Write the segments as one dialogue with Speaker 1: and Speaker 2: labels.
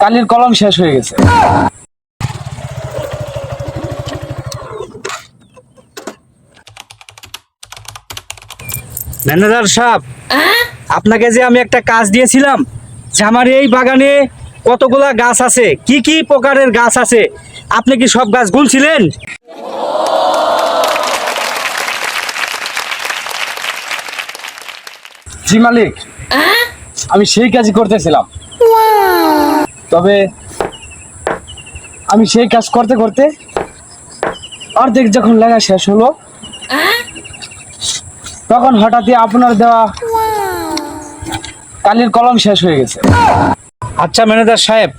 Speaker 1: কালির কলম শেষ হয়ে গেছে।
Speaker 2: ম্যানেজার সাহেব আপনাকে যে আমি একটা কাজ দিয়েছিলাম যে আমার এই বাগানে কতগুলা গাছ আছে কি কি প্রকারের গাছ আছে আপনি কি সব গাছ গুলছিলেন
Speaker 1: জি মালিক আমি সেই কাজই করতেছিলাম। তবে আমি সেই কাজ করতে করতে অর্ধেক যখন লেখা শেষ হলো তখন হঠাৎই আপনার দেওয়া কালির কলম শেষ হয়ে গেছে।
Speaker 2: আচ্ছা ম্যানেজার সাহেব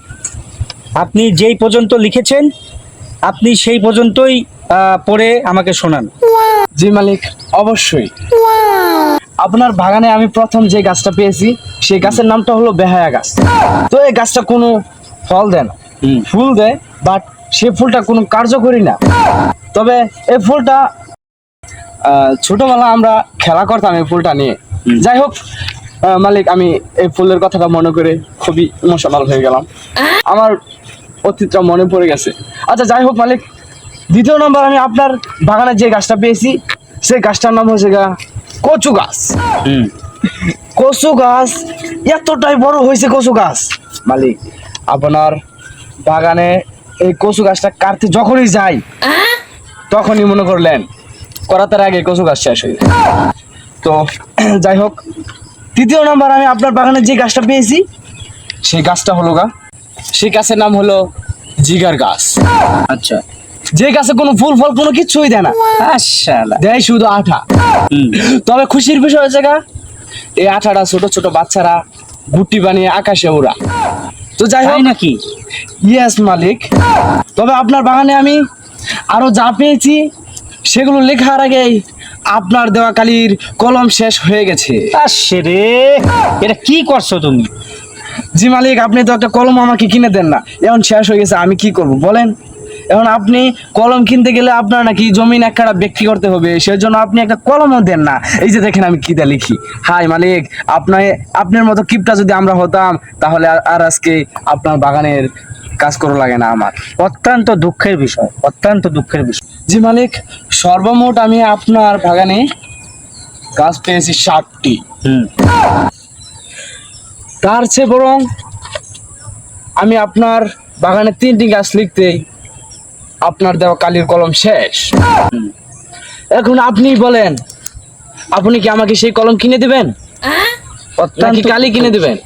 Speaker 2: আপনি যেই পর্যন্ত লিখেছেন আপনি সেই পর্যন্তই পড়ে আমাকে শোনান।
Speaker 1: জি মালিক অবশ্যই। আপনার বাগানে আমি প্রথম যে গাছটা পেয়েছি সেই গাছের নামটা হলো বেহায়া গাছ। তো এই গাছটা কোনো ফল দেয় না। ফুল দেয় বাট সে ফুলটা কোনো কার্যকরী না। তবে এই ফুলটা ছোটবেলা আমরা খেলা করতাম এই ফুলটা নিয়ে। যাই হোক মালিক আমি এই ফুলের কথাটা মনে করে খুবই ইমোশনাল হয়ে গেলাম। আমার অতীতটা মনে পড়ে গেছে। আচ্ছা যাই হোক মালিক দ্বিতীয় নম্বর আমি আপনার বাগানে যে গাছটা পেয়েছি সেই গাছটার নাম হচ্ছে গা কচু গাছ। কচু গাছ এতটাই বড় হয়েছে কচু গাছ। মালিক আপনার বাগানে এই কচু গাছটা কাটতে যখনই যাই তখনই মনে করলেন করাতের আগে কচু গাছ শেষ হয়ে তো যাই হোক তৃতীয় নম্বর আমি আপনার বাগানে যে গাছটা পেয়েছি সেই গাছটা হলো গা সেই গাছের নাম হলো জিগার গাছ।
Speaker 2: আচ্ছা।
Speaker 1: যে গাছে কোনো ফুল ফল কোনো কিছুই দেয় না। দেয় শুধু আঠা। তবে খুশির বিষয় হচ্ছে গা এই আঠাটা ছোট ছোট বাচ্চারা গুটি বানিয়ে আকাশে ওড়া। তো যাই হোক।
Speaker 2: নাকি?
Speaker 1: ইয়েস মালিক। তবে আপনার বাগানে আমি আরও যা পেয়েছি সেগুলো লেখার আগেই আপনার দেওয়া কালির কলম শেষ হয়ে গেছে।
Speaker 2: রে। এটা কি করছ তুমি?
Speaker 1: জি মালিক আপনি তো একটা কলম আমাকে কিনে দেন না। এখন শেষ হয়ে গেছে আমি কি করব বলেন? এখন আপনি কলম কিনতে গেলে আপনার নাকি জমিন একটা বিক্রি করতে হবে সেজন্য আপনি একটা কলমও দেন না। এই যে দেখেন আমি কিতা লিখি। হাই মালিক আপনার আপনার মতো কিপটা যদি আমরা হতাম তাহলে আর- আজকে আপনার বাগানের কাজ করা লাগে না আমার।
Speaker 2: অত্যন্ত দুঃখের বিষয় অত্যন্ত দুঃখের বিষয়।
Speaker 1: জি মালিক সর্বমোট আমি আপনার বাগানে গাছ পেয়েছি ষাটটি। তার চেয়ে বরং আমি আপনার বাগানে তিনটি গাছ লিখতেই আপনার দেওয়া কালির কলম শেষ। এখন আপনি বলেন আপনি কি আমাকে সেই কলম কিনে দিবেন? নাকি কালি কিনে দিবেন?